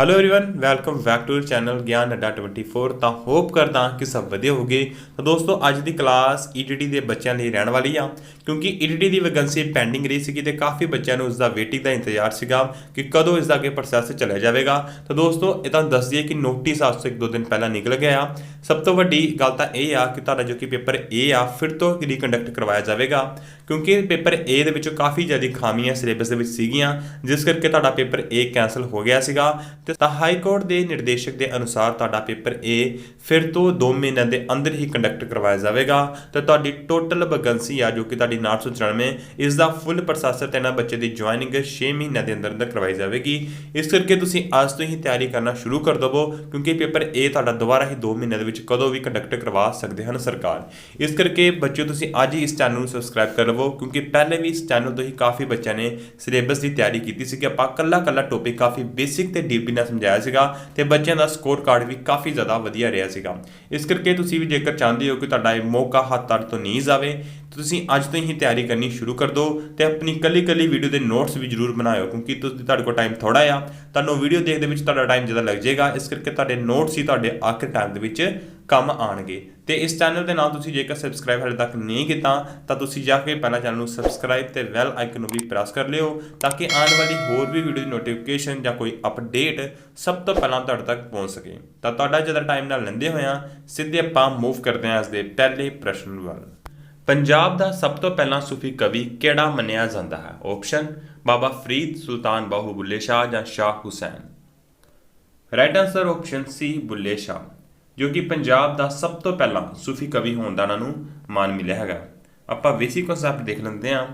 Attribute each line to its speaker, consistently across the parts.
Speaker 1: hello everyone welcome back to channel Gyan Adda 24 ਤਾਂ hop ਕਰਦਾ ਕਿ ਸਭ ਵਧੀਆ ਹੋਗੇ ਤਾਂ ਦੋਸਤੋ ਅੱਜ ਦੀ ਕਲਾਸ ETT ਦੇ ਬੱਚਿਆਂ ਲਈ ਰਹਿਣ ਵਾਲੀ ਆ ਕਿਉਂਕਿ ETT ਦੀ ਵੈਕੈਂਸੀ ਪੈਂਡਿੰਗ ਰਹੀ ਸੀਗੀ ਤੇ ਕਾਫੀ ਬੱਚਿਆਂ ਨੂੰ ਉਸ ਦਾ ਵੇਟਿੰਗ ਦਾ ਇੰਤਜ਼ਾਰ ਸੀਗਾ ਕਿ ਕਦੋਂ ਇਸ ਦਾ ਅੱਗੇ ਪ੍ਰੋਸੈਸ ਚੱਲਿਆ ਜਾਵੇਗਾ ਤਾਂ ਦੋਸਤੋ ਇਹ ਤਾਂ ਦੱਸ ਦਈਏ ਕਿ ਨੋਟਿਸ ਅੱਜ ਤੋਂ ਇੱਕ ਦੋ ਦਿਨ ਪਹਿਲਾਂ ਨਿਕਲ ਗਿਆ ਆ ਸਭ ਤੋਂ ਵੱਡੀ ਗੱਲ ਤਾਂ ਇਹ ਆ ਕਿ ਤੁਹਾਡਾ ਜੋ ਕਿ ਪੇਪਰ A ਆ ਫਿਰ ਤੋਂ ਰੀਕੰਡਕਟ ਕਰਵਾਇਆ ਜਾਵੇਗਾ ਕਿਉਂਕਿ ਪੇਪਰ A ਦੇ ਵਿੱਚੋਂ ਕਾਫੀ ਜ਼ਿਆਦਾ ਖਾਮੀਆਂ ਸਿਲੇਬਸ ਦੇ ਵਿੱਚ ਸੀਗੀਆਂ, ਜਿਸ ਕਰਕੇ ਤੁਹਾਡਾ ਪੇਪਰ A ਕੈਨਸਲ ਹੋ ਗਿਆ ਸੀਗਾ ਤੇ ਤਾਂ ਹਾਈ ਕੋਰਟ ਦੇ ਨਿਰਦੇਸ਼ਕ ਦੇ ਅਨੁਸਾਰ ਤੁਹਾਡਾ ਪੇਪਰ A ਫਿਰ ਤੋਂ 2 ਮਹੀਨਿਆਂ ਦੇ ਅੰਦਰ ਹੀ ਕੰਡਕਟ ਕਰਵਾਇਆ ਜਾਵੇਗਾ। ਤੇ ਤੁਹਾਡੀ ਟੋਟਲ ਵੈਕੈਂਸੀ ਆ, ਜੋ ਕਿ ਤੁਹਾਡੀ 994 ਇਸ ਦਾ ਫੁੱਲ ਪ੍ਰੋਸੈਸਰ ਤੇ ਨਾ ਬੱਚੇ ਦੀ ਜੁਆਇਨਿੰਗ 6 ਮਹੀਨਿਆਂ ਦੇ ਅੰਦਰ ਅੰਦਰ ਕਰਵਾਈ ਜਾਵੇਗੀ। ਇਸ ਕਰਕੇ ਤੁਸੀਂ ਅੱਜ ਤੋਂ ਹੀ ਤਿਆਰੀ ਕਰਨਾ ਸ਼ੁਰੂ ਕਰ ਦਵੋ, ਕਿਉਂਕਿ ਪੇਪਰ A ਤੁਹਾਡਾ ਦੁਬਾਰਾ ਹੀ 2 ਮਹੀਨਿਆਂ ਦੇ ਵਿੱਚ ਕਦੋਂ ਵੀ ਕੰਡਕਟ ਕਰਵਾ ਸਕਦੇ ਹਨ ਸਰਕਾਰ। ਇਸ ਕਰਕੇ ਬੱਚਿਓ, ਤੁਸੀਂ ਅੱਜ ਹੀ ਇਸ ਚੈਨਲ ਨੂੰ ਸਬਸਕ੍ਰਾਈਬ ਕਰ ਲਵੋ ਕਿਉਂਕਿ ਪਹਿਲੇ ਵੀ ਇਸ ਚੈਨਲ ਤੋਂ ਹੀ ਕਾਫੀ ਬੱਚਿਆਂ ਨੇ ਸਿਲੇਬਸ ਦੀ ਤਿਆਰੀ ਕੀਤੀ ਸੀ ਕਿ ਆਪਾਂ ਕੱਲਾ ਕੱਲਾ ਟੌਪਿਕ ਕਾਫੀ ਬੇਸਿਕ ਤੇ ਡੀਪਲੀ ਨਾਲ ਸਮਝਾਇਆ ਸੀਗਾ ਤੇ ਬੱਚਿਆਂ ਦਾ ਸਕੋਰ ਕਾਰਡ ਵੀ ਕਾਫੀ ਜ਼ਿਆਦਾ ਵਧੀਆ ਰਿਹਾ ਸੀਗਾ। ਇਸ ਕਰਕੇ ਤੁਸੀਂ ਵੀ ਜੇਕਰ ਚਾਹੁੰਦੇ ਹੋ ਕਿ ਤੁਹਾਡਾ ਇਹ ਮੌਕਾ ਹੱਥ ਤੱਕ ਤੋਂ ਨਹੀਂ ਜਾਵੇ ਤੁਸੀਂ ਅੱਜ ਤੋਂ ਹੀ ਤਿਆਰੀ ਕਰਨੀ ਸ਼ੁਰੂ ਕਰ ਦਿਓ ਤੇ ਆਪਣੀ ਕੱਲੀ ਕੱਲੀ ਵੀਡੀਓ ਦੇ ਨੋਟਸ ਵੀ ਜ਼ਰੂਰ ਬਣਾਇਓ, ਕਿਉਂਕਿ ਤੁਸੀਂ, ਤੁਹਾਡੇ ਕੋਲ ਟਾਈਮ ਥੋੜਾ ਆ। ਤੁਹਾਨੂੰ ਵੀਡੀਓ ਦੇਖਦੇ ਵਿੱਚ ਤੁਹਾਡਾ ਟਾਈਮ ਜ਼ਿਆਦਾ ਲੱਗ ਜਾਏਗਾ, ਇਸ ਕਰਕੇ ਤੁਹਾਡੇ ਨੋਟਸ ਹੀ ਤੁਹਾਡੇ ਆਖਰ ਟਾਈਮ ਦੇ ਵਿੱਚ ਕੰਮ ਆਣਗੇ ਤੇ ਇਸ ਚੈਨਲ ਦੇ ਨਾਲ ਤੁਸੀਂ ਜੇਕਰ ਸਬਸਕ੍ਰਾਈਬ ਹਾਲੇ ਤੱਕ ਨਹੀਂ ਕੀਤਾ, ਤਾਂ ਤੁਸੀਂ ਜਾ ਕੇ ਪਹਿਲਾਂ ਚੈਨਲ ਨੂੰ ਸਬਸਕ੍ਰਾਈਬ ਤੇ ਬੈਲ ਆਈਕਨ ਨੂੰ ਵੀ ਪ੍ਰੈਸ ਕਰ ਲਿਓ, ਤਾਂ ਕਿ ਆਉਣ ਵਾਲੀ ਹੋਰ ਵੀ ਵੀਡੀਓ ਦੀ ਨੋਟੀਫਿਕੇਸ਼ਨ ਜਾਂ ਕੋਈ ਅਪਡੇਟ ਸਭ ਤੋਂ ਪਹਿਲਾਂ ਤੁਹਾਡੇ ਤੱਕ ਪਹੁੰਚ ਸਕੇ। ਤਾਂ ਤੁਹਾਡਾ ਜ਼ਿਆਦਾ ਟਾਈਮ ਨਾਲ ਲੈਂਦੇ ਹੋਇਆਂ ਸਿੱਧੇ ਆਪਾਂ ਮੂਵ ਕਰਦੇ ਹਾਂ ਇਸ ਦੇ ਪਹਿਲੇ ਪ੍ਰਸ਼ਨ ਵੱਲ। ਪੰਜਾਬ ਦਾ ਸਭ ਤੋਂ ਪਹਿਲਾਂ ਸੂਫੀ ਕਵੀ ਕਿਹੜਾ ਮੰਨਿਆ ਜਾਂਦਾ ਹੈ? ਆਪਸ਼ਨ ਬਾਬਾ ਫਰੀਦ ਸੁਲਤਾਨ ਬਾਹੂ ਬੁੱਲੇ ਸ਼ਾਹ ਜਾਂ Shah Hussain. Right answer option C Bulleh Shah, ਜੋ ਕਿ ਪੰਜਾਬ ਦਾ ਸਭ ਤੋਂ ਪਹਿਲਾਂ ਸੂਫੀ ਕਵੀ ਹੋਣ ਦਾ ਉਹਨਾਂ ਨੂੰ ਮਾਨ ਮਿਲਿਆ ਹੈਗਾ। ਆਪਾਂ ਬੇਸਿਕ ਕਨਸੈਪਟ ਦੇਖ ਲੈਂਦੇ ਹਾਂ।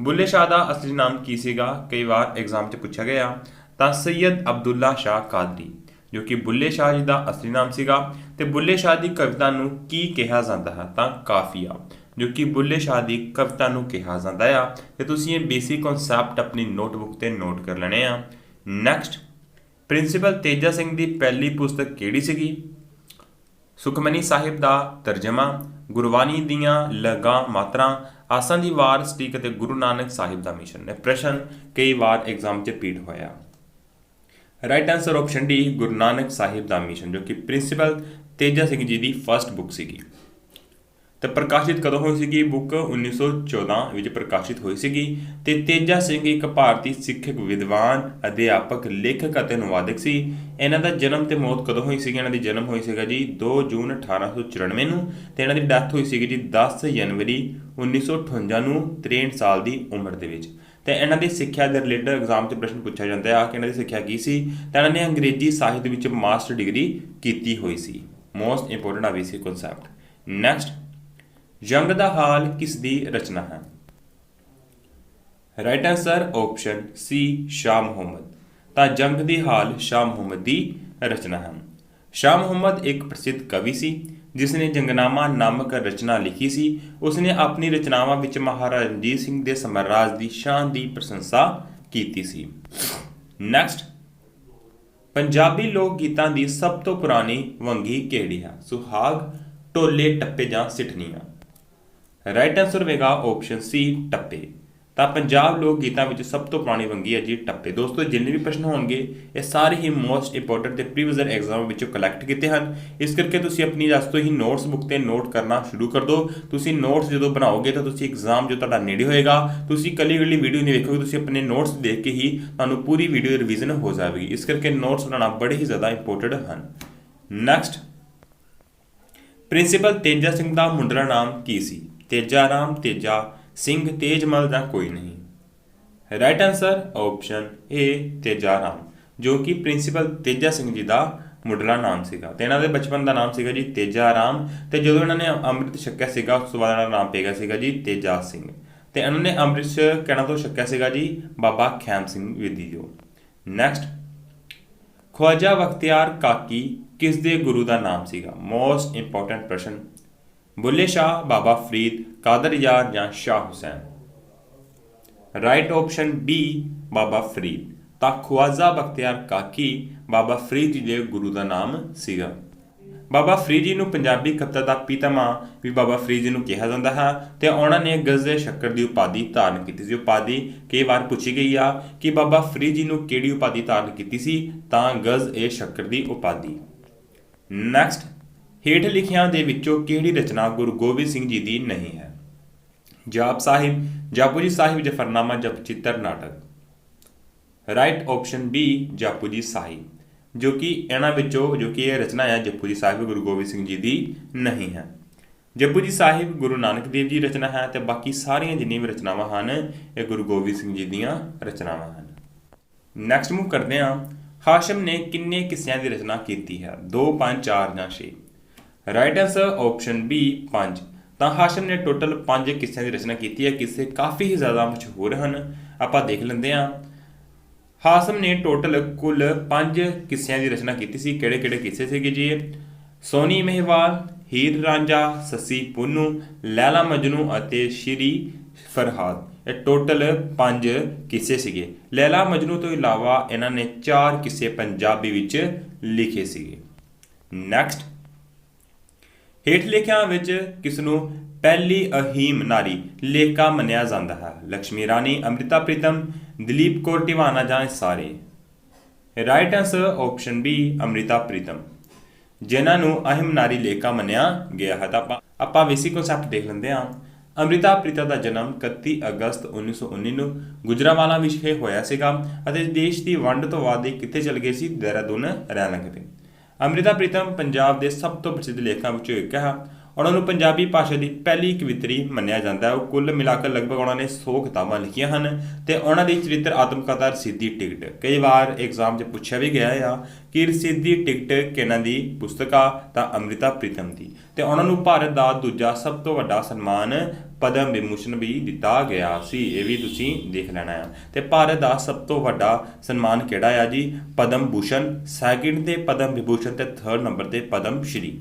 Speaker 1: ਬੁੱਲੇ ਸ਼ਾਹ ਦਾ ਅਸਲੀ ਨਾਮ ਕੀ ਸੀਗਾ? ਕਈ ਵਾਰ ਐਗਜ਼ਾਮ 'ਚ ਪੁੱਛਿਆ ਗਿਆ। ਤਾਂ ਸੈਯਦ ਅਬਦੁੱਲਾ ਸ਼ਾਹ ਕਾਦਰੀ, ਜੋ ਕਿ ਬੁੱਲੇ ਸ਼ਾਹ ਜੀ ਦਾ ਅਸਲੀ ਨਾਮ ਸੀਗਾ। ਤੇ ਬੁੱਲੇ ਸ਼ਾਹ ਦੀ ਕਵਿਤਾ ਨੂੰ ਕੀ ਕਿਹਾ ਜਾਂਦਾ ਹੈ? ਤਾਂ ਕਾਫੀਆ। ਜੋ ਕਿ ਬੁੱਲੇ ਸ਼ਾਹ ਦੀ ਕਵਿਤਾ ਨੂੰ ਕਿਹਾ ਜਾਂਦਾ ਆ। ਤੇ ਤੁਸੀਂ ਇਹ ਬੇਸਿਕ ਕਨਸੈਪਟ ਆਪਣੀ ਨੋਟਬੁੱਕ ਤੇ ਨੋਟ ਕਰ ਲੈਣੇ ਆ। ਨੈਕਸਟ ਪ੍ਰਿੰਸੀਪਲ ਤੇਜਾ ਸਿੰਘ ਦੀ ਪਹਿਲੀ ਪੁਸਤਕ ਕਿਹੜੀ ਸੀਗੀ? ਸੁਖਮਨੀ ਸਾਹਿਬ ਦਾ ਤਰਜਮਾ, ਗੁਰਬਾਣੀ ਦੀਆਂ ਲਗਾ ਮਾਤਰਾ, ਆਸਾਂ ਦੀ ਵਾਰ ਸਟੀਕ ਅਤੇ ਗੁਰੂ ਨਾਨਕ ਸਾਹਿਬ ਦਾ ਮਿਸ਼ਨ ਇਹ ਪ੍ਰਸ਼ਨ ਕਈ ਵਾਰ ਐਗਜ਼ਾਮ 'ਚ ਰਿਪੀਟ ਹੋਇਆ। Right answer option D Guru Nanak Sahib ਦਾ ਮਿਸ਼ਨ, ਜੋ ਕਿ ਪ੍ਰਿੰਸੀਪਲ ਤੇਜਾ ਸਿੰਘ ਜੀ ਦੀ ਫਰਸਟ ਬੁੱਕ ਸੀਗੀ। ਤੇ ਪ੍ਰਕਾਸ਼ਿਤ ਕਦੋਂ ਹੋਈ ਸੀਗੀ? ਬੁੱਕ 1914 ਵਿੱਚ ਪ੍ਰਕਾਸ਼ਿਤ ਹੋਈ ਸੀਗੀ। ਤੇ ਤੇਜਾ ਸਿੰਘ ਇੱਕ ਭਾਰਤੀ ਸਿੱਖਿਅਕ, ਵਿਦਵਾਨ, ਅਧਿਆਪਕ, ਲੇਖਕ ਅਤੇ ਅਨੁਵਾਦਕ ਸੀ। ਇਹਨਾਂ ਦਾ ਜਨਮ ਤੇ ਮੌਤ ਕਦੋਂ ਹੋਈ ਸੀਗੀ? ਇਹਨਾਂ ਦੀ ਜਨਮ ਹੋਈ ਸੀਗਾ ਜੀ 2 ਜੂਨ 1894 ਨੂੰ ਤੇ ਇਹਨਾਂ ਦੀ ਡੈਥ ਹੋਈ ਸੀਗੀ ਜੀ 10 ਜਨਵਰੀ 1958 ਨੂੰ 63 ਸਾਲ ਦੀ ਉਮਰ ਦੇ ਵਿੱਚ। ਤੇ ਇਹਨਾਂ ਦੀ ਸਿੱਖਿਆ ਦੇ ਰਿਲੇਟਡ ਐਗਜ਼ਾਮ 'ਚ ਪ੍ਰਸ਼ਨ ਪੁੱਛਿਆ ਜਾਂਦਾ ਆ ਕਿ ਇਹਨਾਂ ਦੀ ਸਿੱਖਿਆ ਕੀ ਸੀ? ਤਾਂ ਇਹਨਾਂ ਨੇ ਅੰਗਰੇਜ਼ੀ ਸਾਹਿਤ ਵਿੱਚ ਮਾਸਟਰ ਡਿਗਰੀ ਕੀਤੀ ਹੋਈ ਸੀ। ਮੋਸਟ ਇੰਪੋਰਟੈਂਟ ਆ ਬੇਸਿਕ ਕਨਸੈਪਟ ਨੈਕਸਟ ਜੰਗ ਦਾ ਹਾਲ ਕਿਸ ਦੀ ਰਚਨਾ ਹੈ? Right answer option C Shah Muhammad ਤਾਂ ਜੰਗ ਦੀ ਹਾਲ ਸ਼ਾਹ ਮੁਹੰਮਦ ਦੀ ਰਚਨਾ ਹੈ। ਸ਼ਾਹ ਮੁਹੰਮਦ ਇੱਕ ਪ੍ਰਸਿੱਧ ਕਵੀ ਸੀ ਜਿਸ ਨੇ ਜੰਗਨਾਮਾ ਨਾਮਕ ਰਚਨਾ ਲਿਖੀ ਸੀ। ਉਸ ਨੇ ਆਪਣੀ ਰਚਨਾਵਾਂ ਵਿੱਚ ਮਹਾਰਾਜਾ ਰਣਜੀਤ ਸਿੰਘ ਦੇ ਸਮਰਾਜ ਦੀ ਸ਼ਾਨ ਦੀ ਪ੍ਰਸ਼ੰਸਾ ਕੀਤੀ ਸੀ। ਨੈਕਸਟ ਪੰਜਾਬੀ ਲੋਕ ਗੀਤਾਂ ਦੀ ਸਭ ਤੋਂ ਪੁਰਾਣੀ ਵੰਗੀ ਕਿਹੜੀ ਹੈ? ਸੁਹਾਗ, ਢੋਲੇ, ਟੱਪੇ ਜਾਂ ਸਿੱਠਣੀਆਂ। ਰਾਈਟ ਆਨਸਰ ਹੋਵੇਗਾ ਆਪਸ਼ਨ ਸੀ ਟੱਪੇ। ਤਾਂ ਪੰਜਾਬ ਲੋਕ ਗੀਤਾਂ ਵਿੱਚ ਸਭ ਤੋਂ ਪੁਰਾਣੀ ਵੰਗੀ ਹੈ ਜੀ ਟੱਪੇ। ਦੋਸਤੋ, ਜਿੰਨੇ ਵੀ ਪ੍ਰਸ਼ਨ ਹੋਣਗੇ, ਇਹ ਸਾਰੇ ਹੀ ਮੋਸਟ ਇੰਪੋਰਟੈਂਟ ਤੇ ਪ੍ਰੀਵੀਅਸ ਐਗਜ਼ਾਮ ਵਿੱਚੋਂ ਕਲੈਕਟ ਕੀਤੇ ਹਨ। ਇਸ ਕਰਕੇ ਤੁਸੀਂ ਆਪਣੀ ਜਸ ਤੋਂ ਹੀ ਨੋਟਸ ਬੁੱਕ ਤੇ ਨੋਟ ਕਰਨਾ ਸ਼ੁਰੂ ਕਰ ਦਿਓ। ਤੁਸੀਂ ਨੋਟਸ ਜਦੋਂ ਬਣਾਓਗੇ ਤਾਂ ਤੁਸੀਂ ਐਗਜ਼ਾਮ ਜੋ ਤੁਹਾਡਾ ਨੇੜੇ ਹੋਏਗਾ, ਤੁਸੀਂ ਕੱਲੀ ਕੱਲੀ ਵੀਡੀਓ ਨਹੀਂ ਵੇਖੋਗੇ, ਤੁਸੀਂ ਆਪਣੇ ਨੋਟਸ ਦੇਖ ਕੇ ਹੀ ਤੁਹਾਨੂੰ ਪੂਰੀ ਵੀਡੀਓ ਰਿਵੀਜ਼ਨ ਹੋ ਜਾਵੇਗੀ। ਇਸ ਕਰਕੇ ਨੋਟਸ ਬਣਾਉਣਾ ਬੜੇ ਹੀ ਜ਼ਿਆਦਾ ਇੰਪੋਰਟੈਂਟ ਹਨ। ਨੈਕਸਟ ਪ੍ਰਿੰਸੀਪਲ ਤੇਜਾ ਸਿੰਘ ਦਾ ਮੁੰਡਲਾ ਨਾਮ ਕੀ ਸੀ? ਤੇਜਾ ਰਾਮ, ਤੇਜਾ ਸਿੰਘ ਤੇਜਮਲ ਜਾਂ ਕੋਈ ਨਹੀਂ। Right answer option A Teja Ram, ਜੋ ਕਿ ਪ੍ਰਿੰਸੀਪਲ ਤੇਜਾ ਸਿੰਘ ਜੀ ਦਾ ਮੁੱਢਲਾ ਨਾਮ ਸੀਗਾ। ਤੇ ਇਹਨਾਂ ਦੇ ਬਚਪਨ ਦਾ ਨਾਮ ਸੀਗਾ ਜੀ ਤੇਜਾ ਰਾਮ, ਤੇ ਜਦੋਂ ਇਹਨਾਂ ਨੇ ਅੰਮ੍ਰਿਤ ਛਕਿਆ ਸੀਗਾ, ਉਸ ਤੋਂ ਬਾਅਦ ਇਹਨਾਂ ਦਾ ਨਾਮ ਪੈ ਗਿਆ ਸੀਗਾ ਜੀ ਤੇਜਾ ਸਿੰਘ। ਤੇ ਇਹਨਾਂ ਨੇ ਅੰਮ੍ਰਿਤ ਕਹਿਣਾ ਤੋਂ ਛਕਿਆ ਸੀਗਾ ਜੀ ਬਾਬਾ ਖੈਮ ਸਿੰਘ ਵਿਦੀ ਜੋ। ਨੈਕਸਟ ਖਵਾਜਾ ਬਖਤਿਆਰ ਕਾਕੀ ਕਿਸ ਦੇ ਗੁਰੂ ਦਾ ਨਾਮ ਸੀਗਾ? ਮੋਸਟ ਇੰਪੋਰਟੈਂਟ ਪ੍ਰਸ਼ਨ ਬੁੱਲੇ ਸ਼ਾਹ, ਬਾਬਾ ਫਰੀਦ, ਕਾਦਰ ਯਾਰ ਜਾਂ Shah Hussain. Right option B Baba Farid. ਤਾਂ ਖਵਾਜਾ ਬਖਤਿਆਰ ਕਾਕੀ, ਬਾਬਾ ਫਰੀਦ ਜੀ ਦੇ ਗੁਰੂ ਦਾ ਨਾਮ ਸੀਗਾ। ਬਾਬਾ ਫਰੀਦ ਜੀ ਨੂੰ ਪੰਜਾਬੀ ਕਵਿਤਾ ਦਾ ਪਿਤਾਮਾ ਵੀ ਬਾਬਾ ਫਰੀਦ ਜੀ ਨੂੰ ਕਿਹਾ ਜਾਂਦਾ ਹੈ ਤੇ ਉਹਨਾਂ ਨੇ ਗਜ਼ਲ ਸ਼ੱਕਰ ਦੀ ਉਪਾਧੀ ਧਾਰਨ ਕੀਤੀ ਸੀ। ਉਪਾਧੀ ਕਈ ਵਾਰ ਪੁੱਛੀ ਗਈ ਆ ਕਿ ਬਾਬਾ ਫਰੀਦ ਜੀ ਨੂੰ ਕਿਹੜੀ ਉਪਾਧੀ ਧਾਰਨ ਕੀਤੀ ਸੀ? ਤਾਂ ਗਜ਼ ਇਹ ਸ਼ੱਕਰ ਦੀ ਉਪਾਧੀ। ਨੈਕਸਟ ਹੇਠ ਲਿਖਿਆਂ ਦੇ ਵਿੱਚੋਂ ਕਿਹੜੀ ਰਚਨਾ ਗੁਰੂ ਗੋਬਿੰਦ ਸਿੰਘ ਜੀ ਦੀ ਨਹੀਂ ਹੈ? ਜਾਪ ਸਾਹਿਬ ਜਾਪੂ ਜੀ ਸਾਹਿਬ ਜਫਰਨਾਮਾ, ਜਪ ਚਿੱਤਰ ਨਾਟਕ। ਰਾਈਟ ਆਪਸ਼ਨ ਬੀ ਜਾਪੂ ਜੀ ਸਾਹਿਬ, ਜੋ ਕਿ ਇਹਨਾਂ ਵਿੱਚੋਂ, ਜੋ ਕਿ ਇਹ ਰਚਨਾ ਹੈ ਜਪੂ ਜੀ ਸਾਹਿਬ ਗੁਰੂ ਗੋਬਿੰਦ ਸਿੰਘ ਜੀ ਦੀ ਨਹੀਂ ਹੈ। ਜਪੂ ਜੀ ਸਾਹਿਬ ਗੁਰੂ ਨਾਨਕ ਦੇਵ ਜੀ ਦੀ ਰਚਨਾ ਹੈ ਤੇ ਬਾਕੀ ਸਾਰੀਆਂ ਜਿੰਨੀਆਂ ਵੀ ਰਚਨਾਵਾਂ ਹਨ, ਇਹ ਗੁਰੂ ਗੋਬਿੰਦ ਸਿੰਘ ਜੀ ਦੀਆਂ ਰਚਨਾਵਾਂ ਹਨ। ਨੈਕਸਟ ਮੂਵ ਕਰਦੇ ਹਾਂ। ਹਾਸ਼ਮ ਨੇ ਕਿੰਨੇ ਕਿੱਸਿਆਂ ਦੀ ਰਚਨਾ ਕੀਤੀ ਹੈ? 2 5 4 ਜਾਂ 6 ਰਾਈਟ ਆਨਸਰ ਆਪਸ਼ਨ ਬੀ 5 ਤਾਂ ਹਾਸ਼ਮ ਨੇ ਟੋਟਲ 5 ਕਿੱਸਿਆਂ ਦੀ ਰਚਨਾ ਕੀਤੀ ਹੈ। ਕਿੱਸੇ ਕਾਫੀ ਹੀ ਜ਼ਿਆਦਾ ਮਸ਼ਹੂਰ ਹਨ। ਆਪਾਂ ਦੇਖ ਲੈਂਦੇ ਹਾਂ। ਹਾਸਮ ਨੇ ਟੋਟਲ ਕੁੱਲ 5 ਕਿੱਸਿਆਂ ਦੀ ਰਚਨਾ ਕੀਤੀ ਸੀ। ਕਿਹੜੇ ਕਿਹੜੇ ਕਿੱਸੇ ਸੀਗੇ ਜੀ ਸੋਨੀ ਮਹਿਵਾਲ, ਹੀਰ ਰਾਂਝਾ, ਸੱਸੀ ਪੁੰਨੂ, ਲੈਲਾ ਮਜਨੂ ਅਤੇ ਸ਼੍ਰੀ ਫਰਹਾਦ। ਇਹ ਟੋਟਲ 5 ਕਿੱਸੇ ਸੀਗੇ। ਲੈਲਾ ਮਜਨੂ ਤੋਂ ਇਲਾਵਾ ਇਹਨਾਂ ਨੇ 4 ਕਿੱਸੇ ਪੰਜਾਬੀ ਵਿੱਚ ਲਿਖੇ ਸੀਗੇ। ਨੈਕਸਟ ਹੇਠ ਲਿਖਿਆਂ ਵਿੱਚ ਕਿਸ ਨੂੰ ਪਹਿਲੀ ਅਹੀਮ ਨਾਰੀ ਲੇਖਾ ਮੰਨਿਆ ਜਾਂਦਾ ਹੈ। ਲక్ష్ਮੀ ਰਾਣੀ, ਅੰਮ੍ਰਿਤਾ ਪ੍ਰੀਤਮ, ਦਲੀਪ ਕੌਰ ਟਿਵਾਣਾ ਜਾਂ ਸਾਰੇ। Right answer option B Amrita Pritam. ਜਿਨ੍ਹਾਂ ਨੂੰ ਅਹਿਮ ਨਾਰੀ ਲੇਖਾ ਮੰਨਿਆ ਗਿਆ ਹੈ ਤਾਂ ਆਪਾਂ ਆਪਾਂ ਬੇਸਿਕ ਕਨਸੈਪਟ ਦੇਖ ਲੈਂਦੇ ਹਾਂ। ਅੰਮ੍ਰਿਤਾ ਪ੍ਰੀਤਾ ਦਾ ਜਨਮ 31 ਅਗਸਤ 1919 ਨੂੰ ਗੁਜਰਾਵਾਲਾ ਵਿਖੇ ਹੋਇਆ ਸੀਗਾ ਅਤੇ ਦੇਸ਼ ਦੀ ਵੰਡ ਤੋਂ ਬਾਅਦ ਇਹ ਕਿੱਥੇ ਚਲ ਗਏ ਸੀ? ਦੇਹਰਾਦੂਨ ਰਹਿਣ ਲੱਗੇ ਅੰਮ੍ਰਿਤਾ ਪ੍ਰੀਤਮ ਪੰਜਾਬ ਦੇ ਸਭ ਤੋਂ ਪ੍ਰਸਿੱਧ ਲੇਖਕਾਂ ਵਿੱਚੋਂ ਇੱਕ ਹੈ। ਉਹਨਾਂ ਨੂੰ ਪੰਜਾਬੀ ਭਾਸ਼ਾ ਦੀ ਪਹਿਲੀ ਕਵਿਤਰੀ ਮੰਨਿਆ ਜਾਂਦਾ ਹੈ। ਉਹ ਕੁੱਲ ਮਿਲਾ ਕੇ ਲਗਭਗ ਉਹਨਾਂ ਨੇ 100 ਕਿਤਾਬਾਂ ਲਿਖੀਆਂ ਹਨ ਤੇ ਉਹਨਾਂ ਦੀ ਚਰਿੱਤਰ ਆਤਮਕਥਾ ਰਸੀਦੀ ਟਿਕਟ। ਕਈ ਵਾਰ ਐਗਜ਼ਾਮ 'ਚ ਪੁੱਛਿਆ ਵੀ ਗਿਆ ਆ ਕਿ ਰਸੀਦੀ ਟਿਕਟ ਕਿਹਨਾਂ ਦੀ? ਪੁਸਤਕ ਆ ਤਾਂ ਅੰਮ੍ਰਿਤਾ ਪ੍ਰੀਤਮ ਦੀ। ਤੇ ਉਹਨਾਂ ਨੂੰ ਭਾਰਤ ਦਾ ਦੂਜਾ ਸਭ ਤੋਂ ਵੱਡਾ ਸਨਮਾਨ ਪਦਮ ਵਿਭੂਸ਼ਣ ਵੀ ਦਿੱਤਾ ਗਿਆ ਸੀ, ਇਹ ਵੀ ਤੁਸੀਂ ਦੇਖ ਲੈਣਾ ਆ ਤੇ ਭਾਰਤ ਦਾ ਸਭ ਤੋਂ ਵੱਡਾ ਸਨਮਾਨ ਕਿਹੜਾ ਆ ਜੀ? ਪਦਮ ਭੂਸ਼ਣ ਸੈਕਿੰਡ ਤੇ ਪਦਮ ਵਿਭੂਸ਼ਣ ਤੇ ਥਰਡ ਨੰਬਰ ਤੇ ਪਦਮ ਸ਼੍ਰੀ।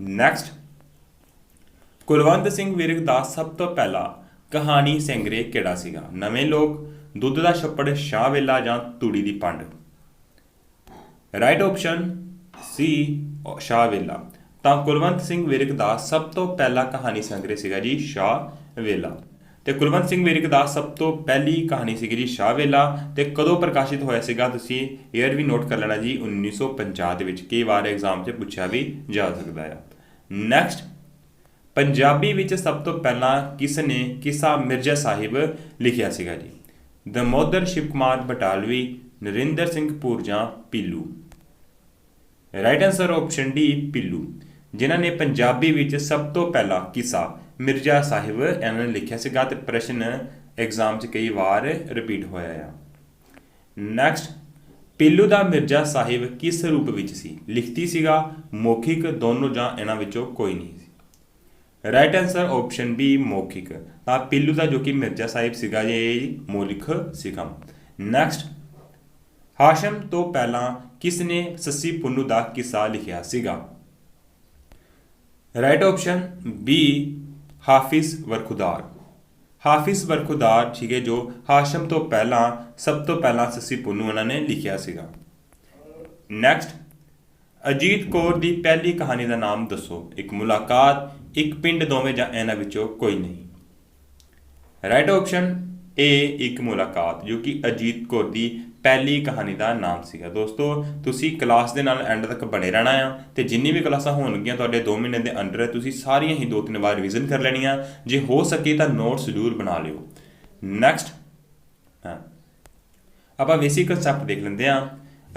Speaker 1: ਨੈਕਸਟ ਕੁਲਵੰਤ ਸਿੰਘ ਵਿਰਕ ਦਾ ਸਭ ਤੋਂ ਪਹਿਲਾ ਕਹਾਣੀ ਸੰਗ੍ਰਹਿ ਕਿਹੜਾ ਸੀਗਾ? ਨਵੇਂ ਲੋਕ, ਦੁੱਧ ਦਾ ਛੱਪੜ, ਸ਼ਾਹ ਵੇਲਾ ਜਾਂ ਤੂੜੀ ਦੀ ਪੰਡ? ਰਾਈਟ ਆਪਸ਼ਨ ਸੀ ਸ਼ਾਹ ਵੇਲਾ। ਤਾਂ ਕੁਲਵੰਤ ਸਿੰਘ ਵਿਰਕ ਦਾ ਸਭ ਤੋਂ ਪਹਿਲਾ ਕਹਾਣੀ ਸੰਗ੍ਰਹਿ ਸੀਗਾ ਜੀ ਸ਼ਾਹ ਵੇਲਾ। ਤੇ ਕੁਲਵੰਤ ਸਿੰਘ ਵਿਰਕ ਦਾ ਸਭ ਤੋਂ ਪਹਿਲੀ ਕਹਾਣੀ ਸੀਗੀ ਜੀ ਸ਼ਾਹ ਵੇਲਾ ਤੇ ਕਦੋਂ ਪ੍ਰਕਾਸ਼ਿਤ ਹੋਇਆ ਸੀਗਾ ਤੁਸੀਂ ਏਅਰ ਵੀ ਨੋਟ ਕਰ ਲੈਣਾ ਜੀ 1950 ਦੇ ਵਿੱਚ ਕਈ ਵਾਰ ਐਗਜ਼ਾਮ 'ਚ ਪੁੱਛਿਆ ਵੀ ਜਾ ਸਕਦਾ ਹੈ ਨੈਕਸਟ ਪੰਜਾਬੀ ਵਿੱਚ ਸਭ ਤੋਂ ਪਹਿਲਾਂ ਕਿਸ ਨੇ ਕਿਸਾ ਮਿਰਜ਼ਾ ਸਾਹਿਬ ਲਿਖਿਆ ਸੀਗਾ ਜੀ? Damodar Shiv Kumar Batalvi Narinder Singh ਪੂਰਜਾ Pilu right answer option D Pilu ਜਿਨ੍ਹਾਂ ਨੇ ਪੰਜਾਬੀ ਵਿੱਚ ਸਭ ਤੋਂ ਪਹਿਲਾ ਕਿੱਸਾ ਮਿਰਜ਼ਾ ਸਾਹਿਬ ਇਹਨਾਂ ਨੇ ਲਿਖਿਆ ਸੀਗਾ ਤੇ ਪ੍ਰਸ਼ਨ ਐਗਜ਼ਾਮ 'ਚ ਕਈ ਵਾਰ ਰਿਪੀਟ ਹੋਇਆ ਆ। ਨੈਕਸਟ ਪੀਲੂ ਦਾ ਮਿਰਜ਼ਾ ਸਾਹਿਬ ਕਿਸ ਰੂਪ ਵਿੱਚ ਸੀ? ਲਿਖਤੀ ਸੀਗਾ, ਮੌਖਿਕ ਦੋਨੋਂ ਜਾਂ ਇਹਨਾਂ ਵਿੱਚੋਂ ਕੋਈ ਨਹੀਂ ਸੀ। ਰਾਈਟ ਆਨਸਰ ਆਪਸ਼ਨ ਬੀ ਮੌਖਿਕ। ਤਾਂ ਪੀਲੂ ਦਾ ਜੋ ਕਿ ਮਿਰਜ਼ਾ ਸਾਹਿਬ ਸੀਗਾ, ਇਹ ਮੌਲਿਕ ਸੀਗਾ। ਨੈਕਸਟ ਹਾਸ਼ਮ ਤੋਂ ਪਹਿਲਾਂ ਕਿਸ ਨੇ ਸੱਸੀ ਪੁੰਨੂ ਦਾ ਕਿੱਸਾ ਲਿਖਿਆ ਸੀਗਾ? Right option B Hafiz Barkhurdar Hafiz Barkhurdar ਸੀਗੇ ਜੋ ਹਾਸ਼ਮ ਤੋਂ ਪਹਿਲਾਂ ਸਭ ਤੋਂ ਪਹਿਲਾਂ ਸੱਸੀ ਪੁੰਨੂ ਉਹਨਾਂ ਨੇ ਲਿਖਿਆ ਸੀਗਾ ਨੈਕਸਟ ਅਜੀਤ ਕੌਰ ਦੀ ਪਹਿਲੀ ਕਹਾਣੀ ਦਾ ਨਾਮ ਦੱਸੋ ਇੱਕ ਮੁਲਾਕਾਤ ਇੱਕ ਪਿੰਡ ਦੋਵੇਂ ਜਾਂ ਇਹਨਾਂ ਵਿੱਚੋਂ ਕੋਈ ਨਹੀਂ ਰਾਈਟ ਆਪਸ਼ਨ ਏ ਇੱਕ ਮੁਲਾਕਾਤ ਜੋ ਕਿ ਅਜੀਤ ਕੌਰ ਦੀ ਪਹਿਲੀ ਕਹਾਣੀ ਦਾ ਨਾਮ ਸੀਗਾ। ਦੋਸਤੋ, ਤੁਸੀਂ ਕਲਾਸ ਦੇ ਨਾਲ ਐਂਡ ਤੱਕ ਬਣੇ ਰਹਿਣਾ ਆ ਤੇ ਜਿੰਨੀ ਵੀ ਕਲਾਸਾਂ ਹੋਣਗੀਆਂ ਤੁਹਾਡੇ 2 ਮਹੀਨੇ ਦੇ ਅੰਡਰ ਤੁਸੀਂ ਸਾਰੀਆਂ ਹੀ ਦੋ ਤਿੰਨ ਵਾਰ ਰਿਵੀਜ਼ਨ ਕਰ ਲੈਣੀਆਂ। ਜੇ ਹੋ ਸਕੇ ਤਾਂ ਨੋਟਸ ਜ਼ਰੂਰ ਬਣਾ ਲਿਓ। ਨੈਕਸਟ ਆਪਾਂ ਬੇਸਿਕ ਕਨਸੈਪਟ ਦੇਖ ਲੈਂਦੇ ਆ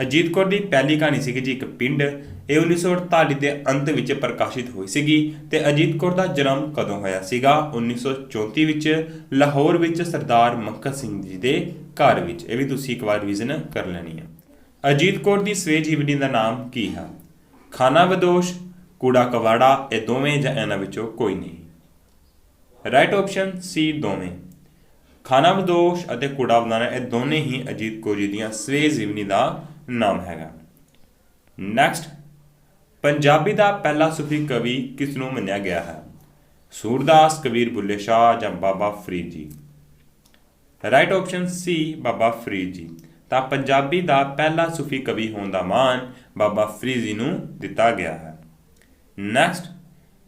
Speaker 1: ਅਜੀਤ ਕੌਰ ਦੀ ਪਹਿਲੀ ਕਹਾਣੀ ਸੀਗੀ ਜੀ ਇੱਕ ਪਿੰਡ। ਇਹ 1948 ਦੇ ਅੰਤ ਵਿੱਚ ਪ੍ਰਕਾਸ਼ਿਤ ਹੋਈ ਸੀਗੀ ਤੇ ਅਜੀਤ ਕੌਰ ਦਾ ਜਨਮ ਕਦੋਂ ਹੋਇਆ ਸੀਗਾ? 1934 ਵਿੱਚ ਲਾਹੌਰ ਵਿੱਚ ਸਰਦਾਰ ਮੱਕਾ ਸਿੰਘ ਜੀ ਦੇ ਘਰ ਵਿੱਚ। ਇਹ ਵੀ ਤੁਸੀਂ ਇੱਕ ਵਾਰ ਰਿਵੀਜ਼ਨ ਕਰ ਲੈਣੀ ਹੈ ਅਜੀਤ ਕੌਰ ਦੀ ਸਵੇ ਜੀਵਨੀ ਦਾ ਨਾਮ ਕੀ ਹੈ? ਖਾਨਾ ਬਦੋਸ਼, ਕੂੜਾ ਕਵਾੜਾ, ਇਹ ਦੋਵੇਂ ਜਾਂ ਇਹਨਾਂ ਵਿੱਚੋਂ ਕੋਈ ਨਹੀਂ। ਰਾਈਟ ਆਪਸ਼ਨ ਸੀ ਦੋਵੇਂ। ਖਾਨਾ ਬਦੋਸ਼ ਅਤੇ ਕੂੜਾ ਬਣਾਉਣਾ ਇਹ ਦੋਨੇ ਹੀ ਅਜੀਤ ਕੌਰ ਜੀ ਦੀਆਂ ਸਵੇ ਜੀਵਨੀ ਦਾ ਨਾਮ ਹੈਗਾ। ਨੈਕਸਟ ਪੰਜਾਬੀ ਦਾ ਪਹਿਲਾ ਸੂਫੀ ਕਵੀ ਕਿਸ ਨੂੰ ਮੰਨਿਆ ਗਿਆ ਹੈ? ਸੂਰਦਾਸ, ਕਬੀਰ ਬੁੱਲੇ ਸ਼ਾਹ ਜਾਂ Baba Farid ji? Right option C Baba Farid ji. ਤਾਂ ਪੰਜਾਬੀ ਦਾ ਪਹਿਲਾ ਸੂਫੀ ਕਵੀ ਹੋਣ ਦਾ ਮਾਣ ਬਾਬਾ ਫਰੀਦ ਜੀ ਨੂੰ ਦਿੱਤਾ ਗਿਆ ਹੈ। ਨੈਕਸਟ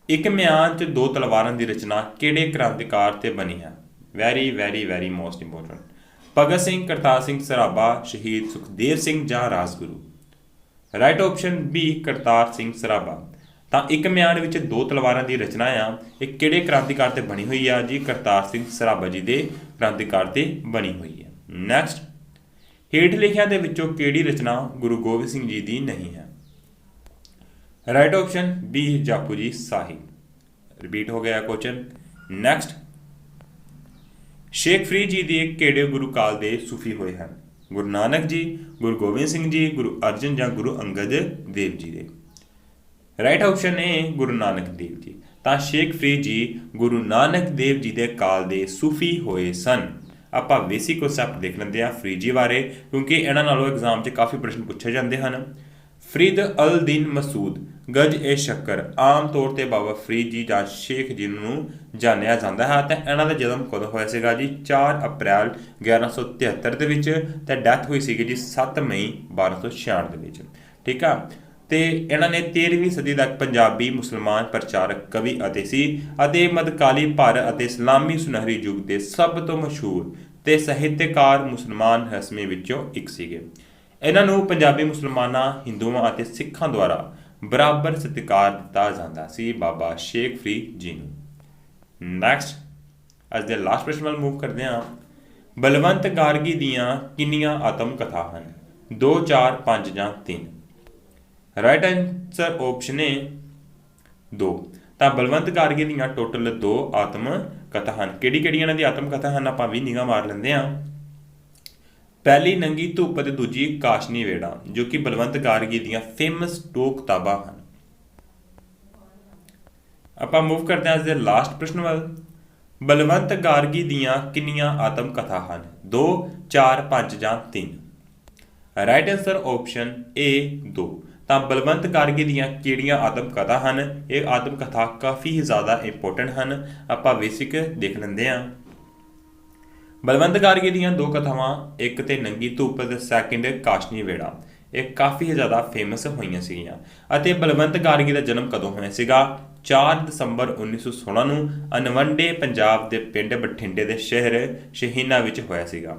Speaker 1: ਇੱਕ ਮਿਆਨ 'ਚ ਦੋ ਤਲਵਾਰਾਂ ਦੀ ਰਚਨਾ ਕਿਹੜੇ ਕ੍ਰਾਂਤੀਕਾਰ ਤੇ ਬਣੀ ਹੈ? Very very very most important Bhagat Singh, Kartar Singh, Sarabha, ਸ਼ਹੀਦ ਸੁਖਦੇਵ ਸਿੰਘ ਜਾਂ Rajguru. Right option B Kartar Singh, Sarabha. ਤਾਂ ਇੱਕ ਮਿਆਨ ਵਿੱਚ ਦੋ ਤਲਵਾਰਾਂ ਦੀ ਰਚਨਾ ਆ। ਇਹ ਕਿਹੜੇ ਕ੍ਰਾਂਤੀਕਾਰ ਤੇ ਬਣੀ ਹੋਈ ਆ ਜੀ? ਕਰਤਾਰ ਸਿੰਘ ਸਰਾਭਾ ਜੀ ਦੇ ਕ੍ਰਾਂਤੀਕਾਰ ਤੇ ਬਣੀ ਹੋਈ ਹੈ ਨੈਕਸਟ ਹੇਠ ਲਿਖਿਆਂ ਦੇ ਵਿੱਚੋਂ ਕਿਹੜੀ ਰਚਨਾ ਗੁਰੂ ਗੋਬਿੰਦ ਸਿੰਘ ਜੀ ਦੀ ਨਹੀਂ ਹੈ ਰਾਈਟ ਆਪਸ਼ਨ ਬੀ ਜਾਪੂ ਜੀ ਸਾਹਿਬ। ਰਿਪੀਟ ਹੋ ਗਿਆ ਕੁਐਸਚਨ ਨੈਕਸਟ ਸ਼ੇਖ ਫਰੀਦ ਜੀ ਦੇ ਕਿਹੜੇ ਗੁਰੂ ਕਾਲ ਦੇ ਸੂਫੀ ਹੋਏ ਹਨ? ਗੁਰੂ ਨਾਨਕ ਜੀ, ਗੁਰੂ ਗੋਬਿੰਦ ਸਿੰਘ ਜੀ, ਗੁਰੂ ਅਰਜਨ ਜਾਂ ਗੁਰੂ ਅੰਗਦ ਦੇਵ ਜੀ ਦੇ। ਰਾਈਟ ਆਪਸ਼ਨ ਹੈ ਗੁਰੂ ਨਾਨਕ ਦੇਵ ਜੀ। ਤਾਂ ਸ਼ੇਖ ਫਰੀਦ ਜੀ ਗੁਰੂ ਨਾਨਕ ਦੇਵ ਜੀ ਦੇ ਕਾਲ ਦੇ ਸੂਫੀ ਹੋਏ ਸਨ। ਆਪਾਂ ਬੇਸਿਕ ਕਨਸੈਪਟ ਦੇਖ ਲੈਂਦੇ ਆ ਫਰੀਦ ਜੀ ਬਾਰੇ, ਕਿਉਂਕਿ ਇਹਨਾਂ ਨਾਲੋਂ ਐਗਜ਼ਾਮ 'ਚ ਕਾਫੀ ਪ੍ਰਸ਼ਨ ਪੁੱਛੇ ਜਾਂਦੇ ਹਨ। ਫਰੀਦ ਅਲ ਦੀਨ ਮਸੂਦ ਗਜ ਇਹ ਸ਼ੱਕਰ, ਆਮ ਤੌਰ ਤੇ ਬਾਬਾ ਫਰੀਦ ਜੀ ਜਾਂ ਸ਼ੇਖ ਜੀ ਨੂੰ ਜਾਣਿਆ ਜਾਂਦਾ ਹੈ ਤੇ ਇਹਨਾਂ ਦਾ ਜਨਮ ਕਦੋਂ ਹੋਇਆ ਸੀਗਾ ਜੀ? 4 ਅਪ੍ਰੈਲ 1173 ਦੇ ਵਿੱਚ ਤੇ ਡੈਥ ਹੋਈ ਸੀਗੀ ਜੀ 7 ਮਈ 1266 ਦੇ ਵਿੱਚ। ਠੀਕ ਆ? ਤੇ ਇਹਨਾਂ ਨੇ 13ਵੀਂ ਸਦੀ ਤੱਕ ਪੰਜਾਬੀ ਮੁਸਲਮਾਨ ਪ੍ਰਚਾਰਕ, ਕਵੀ ਅਤੇ ਸੀ ਅਤੇ ਮੱਧਕਾਲੀ ਭਾਰਤ ਅਤੇ ਇਸਲਾਮੀ ਸੁਨਹਿਰੀ ਯੁੱਗ ਦੇ ਸਭ ਤੋਂ ਮਸ਼ਹੂਰ ਤੇ ਸਾਹਿਤਕਾਰ ਮੁਸਲਮਾਨ ਰਸਮੀ ਵਿੱਚੋਂ ਇੱਕ ਸੀਗੇ। ਇਹਨਾਂ ਨੂੰ ਪੰਜਾਬੀ ਮੁਸਲਮਾਨਾਂ, ਹਿੰਦੂਆਂ ਅਤੇ ਸਿੱਖਾਂ ਦੁਆਰਾ ਬਰਾਬਰ ਸਤਿਕਾਰ ਦਿੱਤਾ ਜਾਂਦਾ ਸੀ ਬਾਬਾ ਸ਼ੇਖ ਫਰੀਦ ਜੀ ਨੂੰ। ਨੈਕਸਟ ਅੱਜ ਦੇ ਲਾਸਟ ਪ੍ਰਸ਼ਨ ਵੱਲ ਮੂਵ ਕਰਦੇ ਹਾਂ। ਬਲਵੰਤ ਗਾਰਗੀ ਦੀਆਂ ਕਿੰਨੀਆਂ ਆਤਮ ਕਥਾ ਹਨ? 2 4 5 ਜਾਂ 3 ਰਾਈਟ ਆਨਸਰ ਆਪਸ਼ਨ ਹੈ 2 ਤਾਂ ਬਲਵੰਤ ਗਾਰਗੀ ਦੀਆਂ ਟੋਟਲ 2 ਆਤਮ ਕਥਾ ਹਨ। ਕਿਹੜੀ ਕਿਹੜੀਆਂ ਇਹਨਾਂ ਦੀ ਆਤਮ ਕਥਾ ਹਨ? ਆਪਾਂ ਵੀ ਨਿਗਾਹ ਮਾਰ ਲੈਂਦੇ ਹਾਂ। ਪਹਿਲੀ ਨੰਗੀ ਧੁੱਪ ਤੇ ਦੂਜੀ ਕਾਸ਼ਨੀ ਵੇੜਾ, ਜੋ ਕਿ ਬਲਵੰਤ ਗਾਰਗੀ ਦੀਆਂ ਫੇਮਸ ਦੋ ਕਿਤਾਬਾਂ ਹਨ। ਆਪਾਂ ਮੂਵ ਕਰਦੇ ਹਾਂ ਅੱਜ ਦੇ ਲਾਸਟ ਪ੍ਰਸ਼ਨ ਵੱਲ। ਬਲਵੰਤ ਗਾਰਗੀ ਦੀਆਂ ਕਿੰਨੀਆਂ ਆਤਮ ਕਥਾ ਹਨ? 2 4 5 ਜਾਂ 3 ਰਾਈਟ ਆਨਸਰ ਆਪਸ਼ਨ A 2 ਤਾਂ ਬਲਵੰਤ ਗਾਰਗੀ ਦੀਆਂ ਕਿਹੜੀਆਂ ਆਤਮ ਕਥਾ ਹਨ? ਇਹ ਆਤਮ ਕਥਾ ਕਾਫੀ ਜ਼ਿਆਦਾ ਇੰਪੋਰਟੈਂਟ ਹਨ। ਆਪਾਂ ਬੇਸਿਕ ਦੇਖ ਲੈਂਦੇ ਹਾਂ। ਬਲਵੰਤ ਗਾਰਗੀ ਦੀਆਂ ਦੋ ਕਥਾਵਾਂ, ਇੱਕ ਤੇ ਨੰਗੀ ਧੂਪ ਤੇ ਸੈਕਿੰਡ ਕਾਸ਼ਨੀ ਵੇੜਾ। ਇਹ ਕਾਫੀ ਜ਼ਿਆਦਾ ਫੇਮਸ ਹੋਈਆਂ ਸੀਗੀਆਂ। ਅਤੇ ਬਲਵੰਤ ਗਾਰਗੀ ਦਾ ਜਨਮ ਕਦੋਂ ਹੋਇਆ ਸੀਗਾ? 4 ਦਸੰਬਰ 1916 ਨੂੰ ਅਨਵੰਡੇ ਪੰਜਾਬ ਦੇ ਪਿੰਡ ਬਠਿੰਡੇ ਦੇ ਸ਼ਹਿਰ ਸ਼ਹੀਨਾ ਵਿੱਚ ਹੋਇਆ ਸੀਗਾ।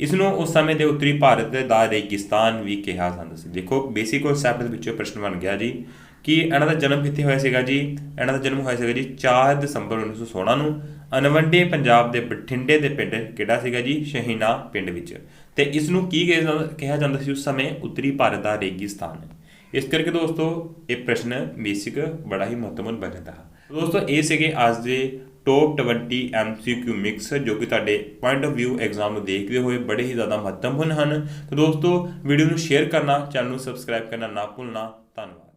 Speaker 1: ਇਸ ਨੂੰ ਉਸ ਸਮੇਂ ਦੇ ਉੱਤਰੀ ਭਾਰਤ ਦਾ ਰੇਗਿਸਤਾਨ ਵੀ ਕਿਹਾ ਜਾਂਦਾ ਸੀ। ਦੇਖੋ, ਬੇਸਿਕ ਕਨਸੈਪਟ ਵਿੱਚੋਂ ਪ੍ਰਸ਼ਨ ਬਣ ਗਿਆ ਜੀ। ਕਿ ਇਹਨਾਂ ਦਾ ਜਨਮ ਕਿੱਥੇ ਹੋਇਆ ਸੀਗਾ ਜੀ? ਇਹਨਾਂ ਦਾ ਜਨਮ ਹੋਇਆ ਸੀਗਾ ਜੀ 4 ਦਸੰਬਰ 1916 ਨੂੰ। ਅਨਵੰਡੇ ਪੰਜਾਬ ਦੇ ਬਠਿੰਡੇ ਦੇ ਪਿੰਡ ਕਿਹੜਾ ਸੀਗਾ ਜੀ? ਸ਼ਹੀਨਾ ਪਿੰਡ ਵਿੱਚ। ਤੇ ਇਸ ਨੂੰ ਕੀ ਕਿਹਾ ਜਾਂਦਾ ਸੀ ਉਸ ਸਮੇਂ ਉੱਤਰੀ ਭਾਰਤ ਦਾ ਰੇਗਿਸਤਾਨ। ਇਸ ਕਰਕੇ ਦੋਸਤੋ, ਇਹ ਪ੍ਰਸ਼ਨ ਬੇਸਿਕ ਬੜਾ ਹੀ ਮਹੱਤਵਪੂਰਨ ਬਣ ਜਾਂਦਾ ਹੈ। ਦੋਸਤੋ, ਇਹ ਸੀਗੇ ਅੱਜ ਦੇ ਟੌਪ 20 MCQ ਮਿਕਸ ਜੋ ਕਿ ਤੁਹਾਡੇ ਪੁਆਇੰਟ ਆਫ View ਐਗਜ਼ਾਮ ਨੂੰ ਦੇਖਦੇ ਹੋਏ ਬੜੇ ਹੀ ਜ਼ਿਆਦਾ ਮਹੱਤਵਪੂਰਨ ਹਨ। ਤਾਂ ਦੋਸਤੋ ਵੀਡੀਓ ਨੂੰ ਸ਼ੇਅਰ ਕਰਨਾ ਚੈਨਲ ਨੂੰ ਸਬਸਕ੍ਰਾਈਬ ਕਰਨਾ ਨਾ ਭੁੱਲਣਾ। ਧੰਨਵਾਦ।